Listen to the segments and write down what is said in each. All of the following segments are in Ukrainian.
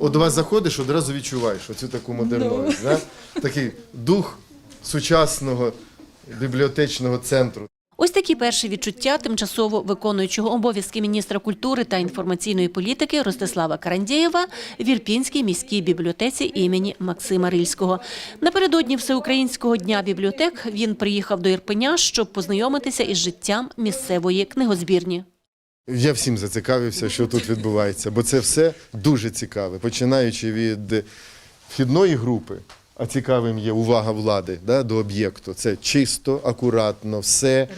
От до вас заходиш, одразу відчуваєш оцю таку модерновість. Да? Такий дух сучасного бібліотечного центру. Ось такі перші відчуття тимчасово виконуючого обов'язки міністра культури та інформаційної політики Ростислава Карандєєва в Ірпінській міській бібліотеці імені Максима Рильського. Напередодні Всеукраїнського дня бібліотек він приїхав до Ірпеня, щоб познайомитися із життям місцевої книгозбірні. Я всім зацікавився, що тут відбувається, бо це все дуже цікаве, починаючи від вхідної групи. А цікавим є увага влади да, до об'єкту. Це чисто, акуратно, все е,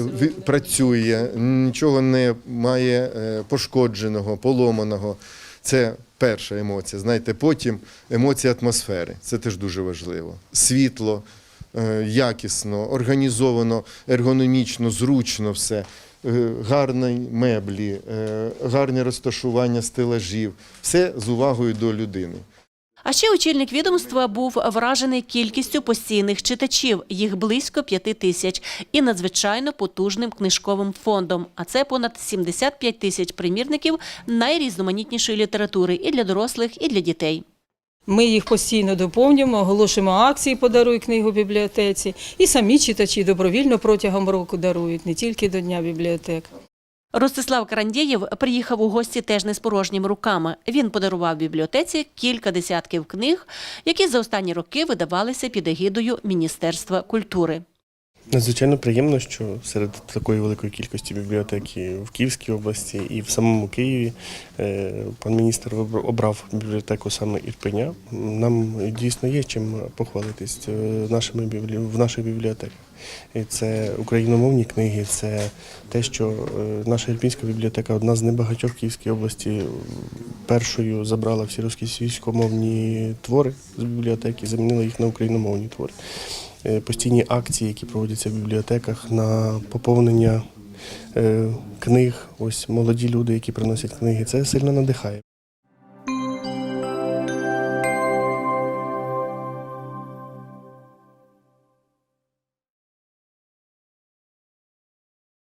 ві- працює, нічого не має е, пошкодженого, поломаного. Це перша емоція. Знаєте, потім емоція атмосфери. Це теж дуже важливо. Світло, е, якісно, організовано, ергономічно, зручно все. Е, Гарні меблі, е, гарне розташування стелажів, все з увагою до людини. А ще очільник відомства був вражений кількістю постійних читачів, їх близько п'яти тисяч, і надзвичайно потужним книжковим фондом. А це понад 75 тисяч примірників найрізноманітнішої літератури і для дорослих, і для дітей. Ми їх постійно доповнюємо, оголошуємо акції «Подаруй книгу бібліотеці. І самі читачі добровільно протягом року дарують, не тільки до Дня бібліотек. Ростислав Карандєєв приїхав у гості теж не з порожніми руками. Він подарував бібліотеці кілька десятків книг, які за останні роки видавалися під егідою Міністерства культури. Надзвичайно приємно, що серед такої великої кількості бібліотек і в Київській області і в самому Києві е, пан міністр обрав бібліотеку саме Ірпеня. Нам дійсно є чим похвалитись е, нашими в наших бібліотеках. І це україномовні книги, це те, що е, наша Ірпінська бібліотека одна з небагатьох Київській області першою забрала всі російськомовні твори з бібліотеки, замінила їх на україномовні твори постійні акції, які проводяться в бібліотеках на поповнення е, книг. Ось молоді люди, які приносять книги. Це сильно надихає.